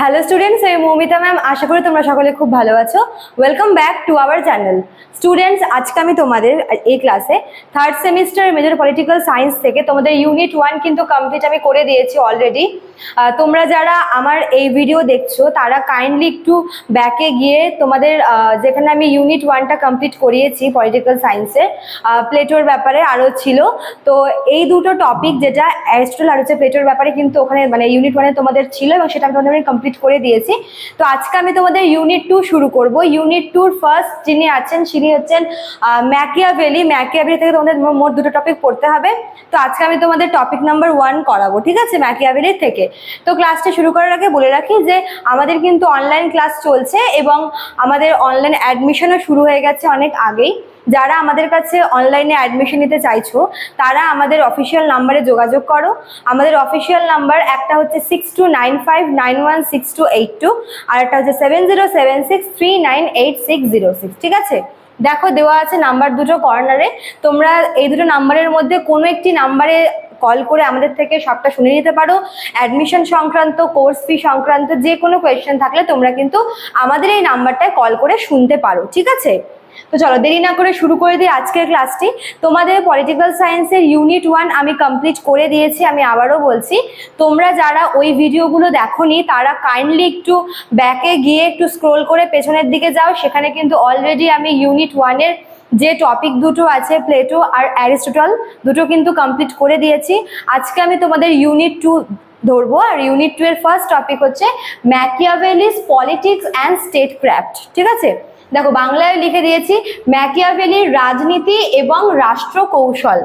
Hello students আমি Moumita ma'am আশা করি তোমরা সকলে খুব ভালো আছো। Welcome back to our channel students আজকে আমি তোমাদের এই ক্লাসে third semester major political science থেকে তোমাদের ইউনিট ওয়ান কিন্তু কমপ্লিট আমি করে দিয়েছি অলরেডি তোমরা যারা আমার এই ভিডিও দেখছ, তারা কাইন্ডলি একটু ব্যাকে গিয়ে তোমাদের যেখানে আমি ইউনিট ওয়ানটা কমপ্লিট করিয়েছি পলিটিক্যাল সায়েন্সের প্লেটোর ব্যাপারে আরও ছিল। তো এই দুটো টপিক যেটা অ্যারিস্টল আর হচ্ছে প্লেটোর ব্যাপারে কিন্তু ওখানে মানে ইউনিট ওয়ানে তোমাদের ছিল এবং সেটা আমি তোমাদের কমপ্লিট করে দিয়েছি। তো আজকে আমি তোমাদের ইউনিট টু শুরু করব। ইউনিট টুর ফার্স্ট যিনি আছেন তিনি হচ্ছেন ম্যাকিয়াভেলি। ম্যাকিয়াভেলি থেকে তোমাদের মোট দুটো টপিক পড়তে হবে। তো আজকে আমি তোমাদের টপিক নাম্বার ওয়ান করাবো, ঠিক আছে, ম্যাকিয়াভেলি থেকে? তো ক্লাসটা শুরু করার আগে বলে রাখি যে, আমাদের কিন্তু অনলাইন ক্লাস চলছে এবং আমাদের অনলাইন অ্যাডমিশনও শুরু হয়ে গেছে অনেক আগেই। যারা আমাদের কাছে অনলাইনে অ্যাডমিশন নিতে চাইছো, তারা আমাদের অফিসিয়াল নাম্বারে যোগাযোগ করো। আমাদের অফিসিয়াল নাম্বার একটা হচ্ছে six two nine five nine one six two eight two আর একটা হচ্ছে seven zero seven six three nine eight six zero six ঠিক আছে? দেখো, দেওয়া আছে নাম্বার দুটো কর্নারে তোমরা এই দুটো নাম্বারের মধ্যে কোনো একটি নাম্বারে কল করে আমাদের থেকে সবটা শুনে নিতে পারো। অ্যাডমিশন সংক্রান্ত কোর্স ফি সংক্রান্ত যে কোনো কোয়েশ্চেন থাকলে তোমরা কিন্তু আমাদের এই নাম্বারটায় কল করে শুনতে পারো, ঠিক আছে? তো চলো, দেরি না করে শুরু করে দিই আজকের ক্লাসটি তোমাদের পলিটিক্যাল সায়েন্সের ইউনিট ওয়ান আমি কমপ্লিট করে দিয়েছি, আমি আবারও বলছি। তোমরা যারা ওই ভিডিওগুলো দেখোনি, তারা কাইন্ডলি একটু ব্যাকে গিয়ে একটু স্ক্রোল করে পেছনের দিকে যাও, সেখানে কিন্তু অলরেডি আমি ইউনিট ওয়ানের যে টপিক দুটো আছে প্লেটো আর অ্যারিস্টোটল দুটো কিন্তু কমপ্লিট করে দিয়েছি। আজকে আমি তোমাদের ইউনিট টু ধরবো, আর ইউনিট টু এর ফার্স্ট টপিক হচ্ছে Machiavelli's politics and statecraft ঠিক আছে? দেখো, বাংলায় লিখে দিয়েছি ম্যাকিয়াভেলির রাজনীতি এবং রাষ্ট্র কৌশল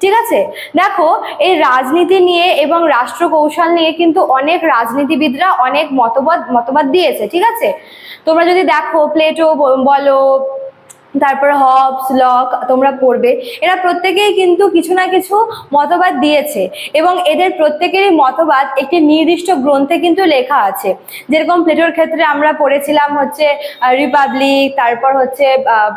ঠিক আছে? দেখো, এই রাজনীতি নিয়ে এবং রাষ্ট্র কৌশল নিয়ে কিন্তু অনেক রাজনীতিবিদরা অনেক মতবাদ মতবাদ দিয়েছে, ঠিক আছে? তোমরা যদি দেখো প্লেটো বলো তারপর হবস লক তোমরা পড়বে। এরা প্রত্যেকেই কিন্তু কিছু না কিছু মতবাদ দিয়েছে এবং এদের প্রত্যেকেরই মতবাদ একটি নির্দিষ্ট গ্রন্থে কিন্তু লেখা আছে। যেরকম প্লেটোর ক্ষেত্রে আমরা পড়েছিলাম হচ্ছে রিপাবলিক তারপর হচ্ছে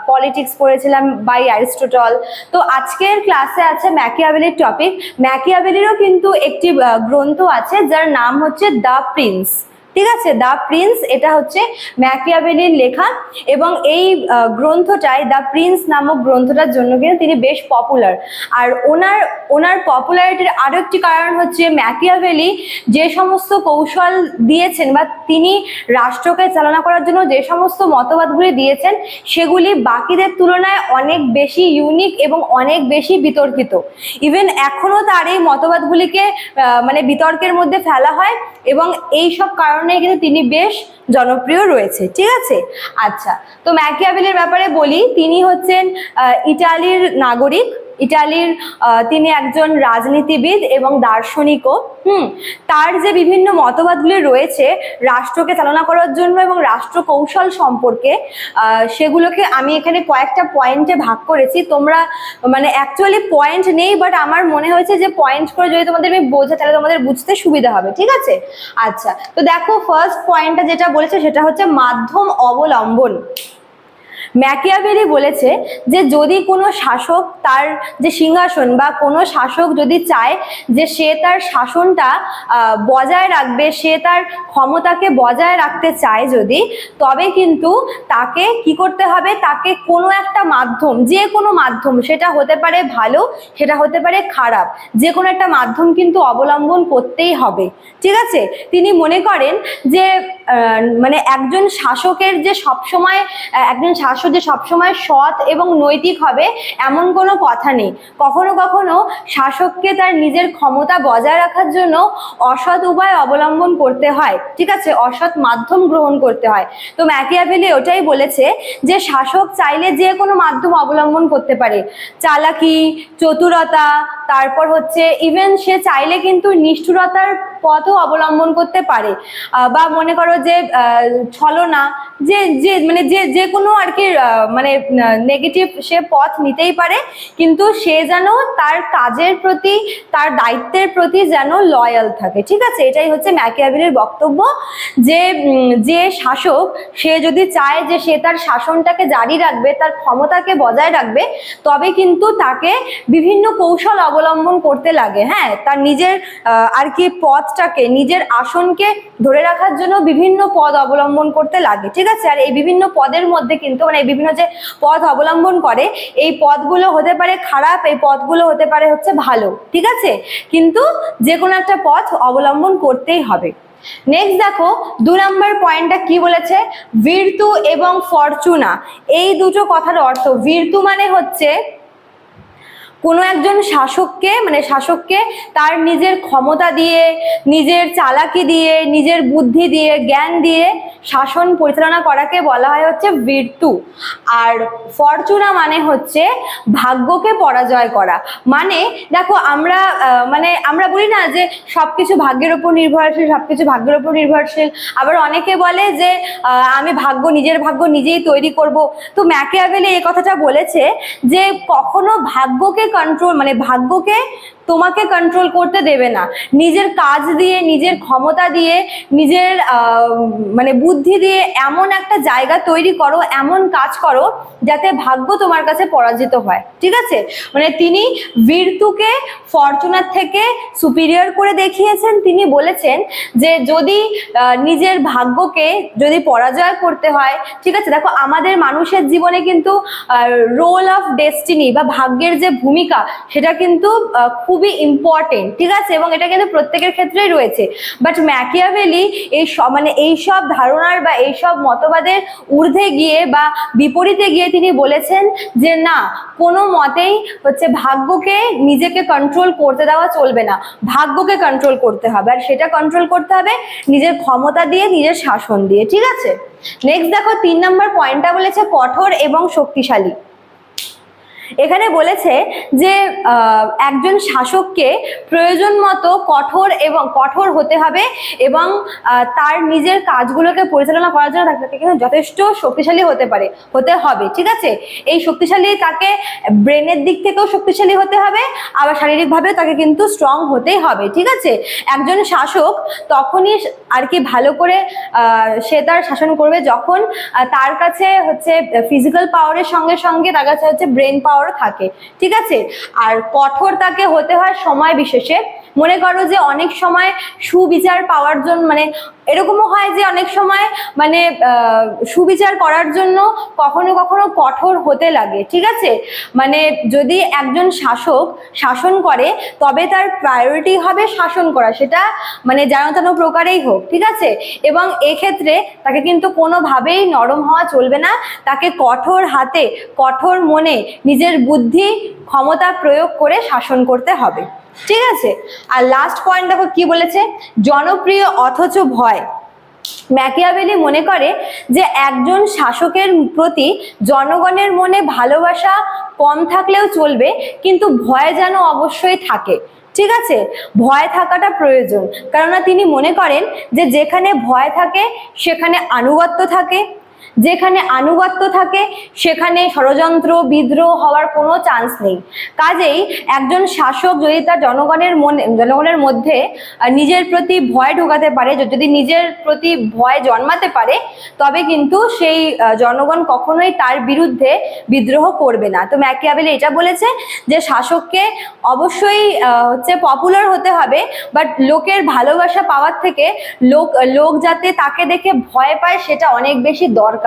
পলিটিক্স পড়েছিলাম বাই অ্যারিস্টোটল তো আজকের ক্লাসে আছে ম্যাকিয়াভেলির টপিক ম্যাকিয়াভেলিরও কিন্তু একটি গ্রন্থ আছে যার নাম হচ্ছে দ্য প্রিন্স ঠিক আছে? দ্য প্রিন্স এটা হচ্ছে ম্যাকিয়াভেলির লেখা এবং এই গ্রন্থটায় দ্য প্রিন্স নামক গ্রন্থটার জন্য কিন্তু তিনি বেশ পপুলার আর ওনার ওনার পপুলারিটির আরও একটি কারণ হচ্ছে ম্যাকিয়াভেলি যে সমস্ত কৌশল দিয়েছেন বা তিনি রাষ্ট্রকে চালনা করার জন্য যে সমস্ত মতবাদগুলি দিয়েছেন, সেগুলি বাকিদের তুলনায় অনেক বেশি ইউনিক এবং অনেক বেশি বিতর্কিত। ইভেন এখনও তার এই মতবাদগুলিকে মানে বিতর্কের মধ্যে ফেলা হয় এবং এই সব কারণে কিন্তু তিনি বেশ জনপ্রিয় রয়েছে, ঠিক আছে? আচ্ছা তো ম্যাকিয়াবেলের ব্যাপারে বলি, তিনি হচ্ছেন ইটালির নাগরিক। ইটালির তিনি একজন রাজনীতিবিদ এবং দার্শনিকও, হুম, তার যে বিভিন্ন মতবাদগুলি রয়েছে রাষ্ট্রকে চালনা করার জন্য এবং রাষ্ট্র কৌশল সম্পর্কে সেগুলোকে আমি এখানে কয়েকটা পয়েন্টে ভাগ করেছি। তোমরা মানে অ্যাকচুয়ালি পয়েন্ট নেই বাট আমার মনে হয়েছে যে পয়েন্ট করে যদি তোমাদের আমি বোঝা তাহলে তোমাদের বুঝতে সুবিধা হবে, ঠিক আছে? আচ্ছা তো দেখো ফার্স্ট পয়েন্টটা যেটা বলেছে সেটা হচ্ছে মাধ্যম অবলম্বন। ম্যাকিয়াভেলি বলেছে যে যদি কোনো শাসক তার যে সিংহাসন বা কোনো শাসক যদি চায় যে সে তার শাসনটা বজায় রাখবে, সে তার ক্ষমতাকে বজায় রাখতে চায় যদি, তবে কিন্তু তাকে কি করতে হবে? তাকে কোনো একটা মাধ্যম, যে কোনো মাধ্যম, সেটা হতে পারে ভালো, সেটা হতে পারে খারাপ, যে কোনো একটা মাধ্যম কিন্তু অবলম্বন করতেই হবে। ঠিক আছে? তিনি মনে করেন যে মানে একজন শাসকের যে সবসময় একজন শাসক যে সবসময় সৎ এবং নৈতিক হবে, এমন কোনো কথা নেই। কখনো কখনো শাসককে তার নিজের ক্ষমতা বজায় রাখার জন্য অসৎ উপায় অবলম্বন করতে হয়। ঠিক আছে? অসৎ মাধ্যম গ্রহণ করতে হয়। তো ম্যাকিয়াভেলি ওটাই বলেছে যে শাসক চাইলে যে কোনো মাধ্যম অবলম্বন করতে পারে। চালাকি, চতুরতা, তারপর হচ্ছে ইভেন সে চাইলে কিন্তু নিষ্ঠুরতার পথও অবলম্বন করতে পারে। বা মনে করো যে ছলনা, যে যে মানে যে যে কোনো আর কি আহ, মানে নেগেটিভ সে পথ নিতেই পারে কিন্তু সে যেন তার কাজের প্রতি তার দায়িত্বের প্রতি যেন লয়াল থাকে। ঠিক আছে? এটাই হচ্ছে ম্যাকিয়াভেলির বক্তব্য যে যে শাসক সে যদি চায় যে সে তার শাসনটাকে জারি রাখবে তার ক্ষমতাকে বজায় রাখবে তবে কিন্তু তাকে বিভিন্ন কৌশল অবলম্বন করতে লাগে। হ্যাঁ তার নিজের আর কি পথটাকে নিজের আসনকে ধরে রাখার জন্য বিভিন্ন পদ অবলম্বন করতে লাগে। ঠিক আছে? আর এই বিভিন্ন পদের মধ্যে কিন্তু মানে বিভিন্ন যে পথ অবলম্বন করে, এই পথগুলো হতে পারে খারাপ, এই পথগুলো হতে পারে হচ্ছে ভালো, ঠিক আছে? কিন্তু যে কোনো একটা পথ অবলম্বন করতেই হবে। নেক্সট দেখো, দু নম্বর পয়েন্টটা কি বলেছে? ভিরতু এবং ফরচুনা এই দুটো কথার অর্থ বীরতু মানে হচ্ছে কোনো একজন শাসককে মানে শাসককে তার নিজের ক্ষমতা দিয়ে, নিজের চালাকি দিয়ে, নিজের বুদ্ধি দিয়ে, জ্ঞান দিয়ে শাসন পরিচালনা করাকে বলা হয় হচ্ছে বীরতু আর ফরচুনা মানে হচ্ছে ভাগ্যকে পরাজয় করা। মানে দেখো আমরা মানে আমরা বলি না যে সব কিছু ভাগ্যের ওপর নির্ভরশীল সব কিছু ভাগ্যের ওপর নির্ভরশীল। আবার অনেকে বলে যে আমি ভাগ্য, নিজের ভাগ্য নিজেই তৈরি করব। তো ম্যাকিয়াভেলি এই কথাটা বলেছে যে কখনো ভাগ্যকে কন্ট্রোল মানে ভাগ্যকে তোমাকে কন্ট্রোল করতে দেবে না। নিজের কাজ দিয়ে নিজের ক্ষমতা দিয়ে নিজের মানে বুদ্ধি দিয়ে এমন একটা জায়গা তৈরি করো এমন কাজ করো যাতে ভাগ্য তোমার কাছে পরাজিত হয়। ঠিক আছে? মানে তিনি বীরতুকে ফরচুনার থেকে সুপিরিয়র করে দেখিয়েছেন। তিনি বলেছেন যে যদি নিজের ভাগ্যকে যদি পরাজয় করতে হয় ঠিক আছে? দেখো আমাদের মানুষের জীবনে কিন্তু রোল অফ ডেস্টিনি বা ভাগ্যের যে ভূমিকা সেটা কিন্তু আহ, খুবই ইম্পর্টেন্ট ঠিক আছে? এবং এটা কিন্তু প্রত্যেকের ক্ষেত্রেই রয়েছে। বাট ম্যাকিয়াভেলি এই সব মানে এই সব ধারণার বা এই সব মতবাদের ঊর্ধ্বে গিয়ে বা বিপরীতে গিয়ে তিনি বলেছেন যে, না, কোনো মতেই হচ্ছে ভাগ্যকে নিজেকে কন্ট্রোল করতে দেওয়া চলবে না। ভাগ্যকে কন্ট্রোল করতে হবে। আর সেটা কন্ট্রোল করতে হবে নিজের ক্ষমতা দিয়ে, নিজের শাসন দিয়ে। ঠিক আছে? নেক্সট দেখো, তিন নম্বর পয়েন্টটা বলেছে কঠোর এবং শক্তিশালী। এখানে বলেছে যে একজন শাসককে প্রয়োজন মতো কঠোর এবং কঠোর হতে হবে এবং তার নিজের কাজগুলোকে পরিচালনা করার জন্য তাকে কিন্তু যথেষ্ট শক্তিশালী হতে পারে, হতে হবে, ঠিক আছে? এই শক্তিশালী তাকে ব্রেনের দিক থেকেও শক্তিশালী হতে হবে, আবার শারীরিকভাবে তাকে কিন্তু স্ট্রং হতেই হবে, ঠিক আছে? একজন শাসক তখনই আর কি ভালো করে সে তার শাসন করবে যখন তার কাছে হচ্ছে ফিজিক্যাল পাওয়ারের সঙ্গে সঙ্গে তার কাছে হচ্ছে ব্রেন পাওয়ারও থাকে, ঠিক আছে? আর কঠোর তাকে হতে হয় সময় বিশেষে। মনে করো যে অনেক সময় সুবিচার পাওয়ার জন্য মানে এরকমও হয় যে অনেক সময় মানে সুবিচার করার জন্য কখনো কখনো কঠোর হতে লাগে, ঠিক আছে? মানে যদি একজন শাসক শাসন করে, তবে তার প্রায়োরিটি হবে শাসন করা, সেটা মানে যেন তেন প্রকারেই হোক, ঠিক আছে? এবং এক্ষেত্রে তাকে কিন্তু কোনোভাবেই নরম হওয়া চলবে না, তাকে কঠোর হাতে, কঠোর মনে নিজের বুদ্ধি, ক্ষমতা প্রয়োগ করে শাসন করতে হবে, ঠিক আছে? আর লাস্ট পয়েন্ট দেখো কি বলেছে? জনপ্রিয় অথচ ভয়। ম্যাকিয়াভেলি মনে করে যে একজন শাসকের প্রতি জনগণের মনে ভালোবাসা কম থাকলেও চলবে, কিন্তু ভয় যেন অবশ্যই থাকে। ঠিক আছে? ভয় থাকাটা প্রয়োজন। কেননা তিনি মনে করেন যে যেখানে ভয় থাকে, সেখানে আনুগত্য থাকে। যেখানে আনুগত্য থাকে, সেখানে ষড়যন্ত্র, বিদ্রোহ হওয়ার কোনো চান্স নেই। কাজেই একজন শাসক যদি তার জনগণের মনে, জনগণের মধ্যে নিজের প্রতি ভয় ঢোকাতে পারে যদি নিজের প্রতি ভয় জন্মাতে পারে, তবে কিন্তু সেই জনগণ কখনোই তার বিরুদ্ধে বিদ্রোহ করবে না। তো ম্যাকিয়াবেলি এটা বলেছে যে শাসককে অবশ্যই হচ্ছে পপুলার হতে হবে বাট লোকের ভালোবাসা পাওয়ার থেকে লোক লোক যাতে তাকে দেখে ভয় পায়, সেটা অনেক বেশি দরকার।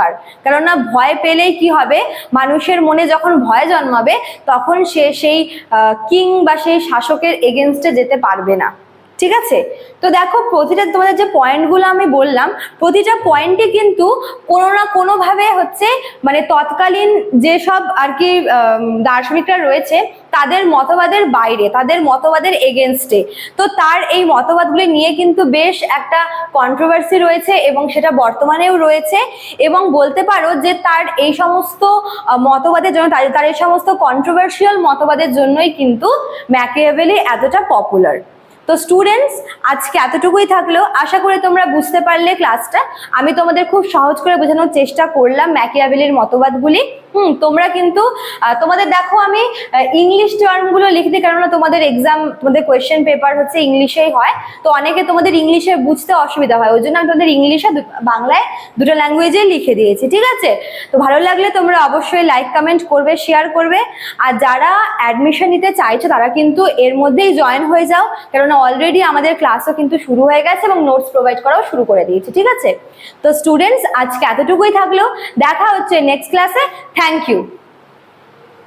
কেননা ভয় পেলেই কি হবে? মানুষের মনে যখন ভয় জন্মাবে, তখন সে সেই কিং বা সেই শাসকের এগেনস্টে যেতে পারবে না। ঠিক আছে? তো দেখো, প্রতিটা তোমাদের যে পয়েন্টগুলো আমি বললাম, প্রতিটা পয়েন্টই কিন্তু কোনো না কোনোভাবে হচ্ছে মানে তৎকালীন যেসব আর কি দার্শনিকরা রয়েছে, তাদের মতবাদের বাইরে, তাদের মতবাদের এগেনস্টে তো তার এই মতবাদগুলি নিয়ে কিন্তু বেশ একটা কন্ট্রোভার্সি রয়েছে এবং সেটা বর্তমানেও রয়েছে এবং বলতে পারো যে তার এই সমস্ত মতবাদের জন্য, তার তার এই সমস্ত কন্ট্রোভার্সিয়াল মতবাদের জন্যই কিন্তু ম্যাকিয়াভেলি এতটা পপুলার তো স্টুডেন্টস আজকে এতটুকুই থাকল। আশা করি তোমরা বুঝতে পারলে ক্লাসটা আমি তোমাদের খুব সহজ করে বোঝানোর চেষ্টা করলাম ম্যাকিয়াভেলির মতবাদগুলি। হুম, তোমরা কিন্তু তোমাদের দেখো আমি ইংলিশ টার্মগুলো লিখতে কেননা তোমাদের এক্সাম তোমাদের কোয়েশ্চেন পেপার হচ্ছে ইংলিশেই হয়। তো অনেকে তোমাদের ইংলিশে বুঝতে অসুবিধা হয়। ওই জন্য আমি তোমাদের ইংলিশে বাংলায় দুটো ল্যাঙ্গুয়েজে লিখে দিয়েছি, ঠিক আছে? তো ভালো লাগলে তোমরা অবশ্যই লাইক কমেন্ট করবে শেয়ার করবে। আর যারা অ্যাডমিশন নিতে চাইছো তারা কিন্তু এর মধ্যেই জয়েন হয়ে যাও। কেননা অলরেডি আমাদের ক্লাসও কিন্তু শুরু হয়ে গেছে এবং নোটস প্রোভাইড করাও শুরু করে দিয়েছে, ঠিক আছে? তো স্টুডেন্টস আজকে এতটুকুই থাকল। দেখা হচ্ছে নেক্সট ক্লাসে থ্যাংক ইউ